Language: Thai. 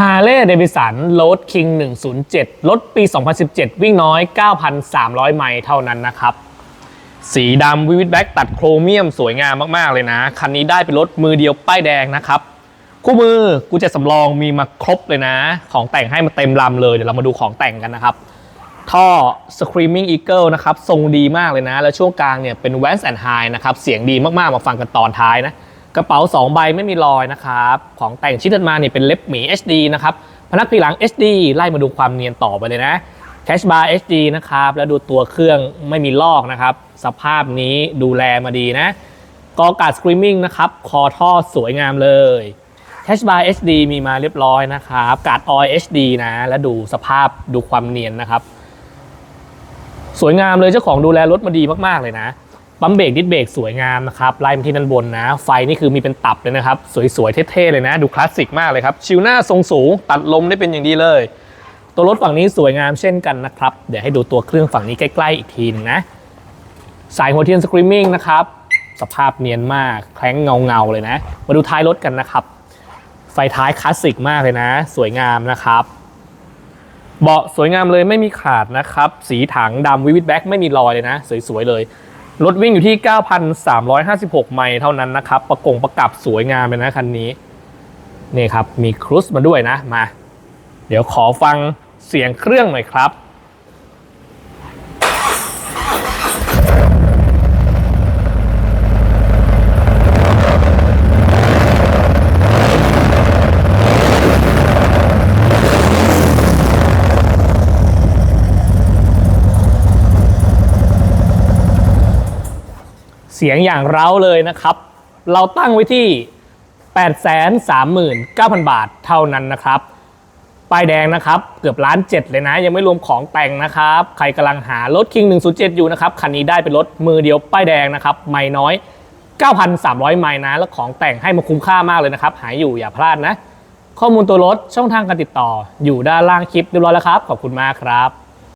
ฮาร์เลย์เดวิสันโรดคิง 107 รถปี 2017 วิ่งน้อย 9,300 ไมล์เท่านั้นนะครับ สีดำวิวิ d แบ็กตัดโครเมียมสวยงามมาก ๆ เลยนะ คันนี้ได้เป็นรถมือเดียวป้ายแดงนะครับ คู่มือกูจะสำรองมีมาครบเลยนะ ของแต่งให้มาเต็มลำเลย เดี๋ยวเรามาดูของแต่งกันนะครับ ท่อ Screaming Eagle นะครับ ทรงดีมากเลยนะ แล้วช่วงกลางเนี่ยเป็น Vance and High นะครับ เสียงดีมาก ๆ มาฟังกันตอนท้ายนะ กระเป๋า 2 ใบไม่มีรอยนะครับ ของแต่งชิ้นถัดมาเนี่ยเป็นเล็บหมี HD นะครับพนักพิงหลัง HD ไล่มาดูความเนียนต่อไปเลยนะ Cash bar HD นะครับ แล้วดูตัวเครื่องไม่มีลอกนะครับ สภาพนี้ดูแลมาดีนะ กอกาด Screaming นะครับ คอท่อสวยงามเลย Cash bar HD มีมาเรียบร้อยนะครับ กาดออย HD นะ แล้วดูสภาพดูความเนียนนะครับ สวยงามเลยเจ้าของดูแลรถมาดีมาก ๆ เลยนะ ปั๊มเบรกดิสเบรกสวยงามนะครับไล่มาที่ด้านบนนะ ไฟนี่คือมีเป็นตับเลยนะครับ สวยๆ เท่ๆ เลยนะ ดูคลาสสิกมากเลยครับ ชิวหน้าทรงสูง ตัดลมได้เป็นอย่างดีเลย ตัวรถฝั่งนี้สวยงามเช่นกันนะครับ เดี๋ยวให้ดูตัวเครื่องฝั่งนี้ใกล้ ๆ อีกทีนึงนะ สายหัวเทียนสกรีมมิ่งนะครับ สภาพเนียนมากแคล้งเงาๆเลยนะ มาดูท้ายรถกันนะครับ ไฟท้ายคลาสสิกมากเลยนะ สวยงามนะครับเบาะสวยงามเลยไม่มีขาดนะครับ สีถังดำวิวิ d แบ็กไม่มีรอยเลยนะ สวยๆเลย รถวิ่งอยู่ที่ 9,356 ไมล์เท่านั้นนะครับ ประกงประกับสวยงามเลยนะคันนี้ นี่ครับ มีครุสมาด้วยนะ มา เดี๋ยวขอฟังเสียงเครื่องหน่อยครับ สียงอย่างเร้าเลยนะครับ เราตั้งไว้ที่ 839,000 บาทเท่านั้นนะครับ ป้ายแดงนะครับ เกือบล้านเจ็ดเลยนะ ยังไม่รวมของแต่งนะครับ ใครกำลังหารถ King 107 อยู่นะครับ คันนี้ได้เป็นรถมือเดียวป้ายแดงนะครับ ไม่น้อย 9,300 ไมล์นะ แล้วของแต่งให้มาคุ้มค่ามากเลยนะครับ หายอยู่อย่าพลาดนะ ข้อมูลตัวรถช่องทางการติดต่อ อยู่ด้านล่างคลิปเรียบร้อยแล้วครับ ขอบคุณมากครับ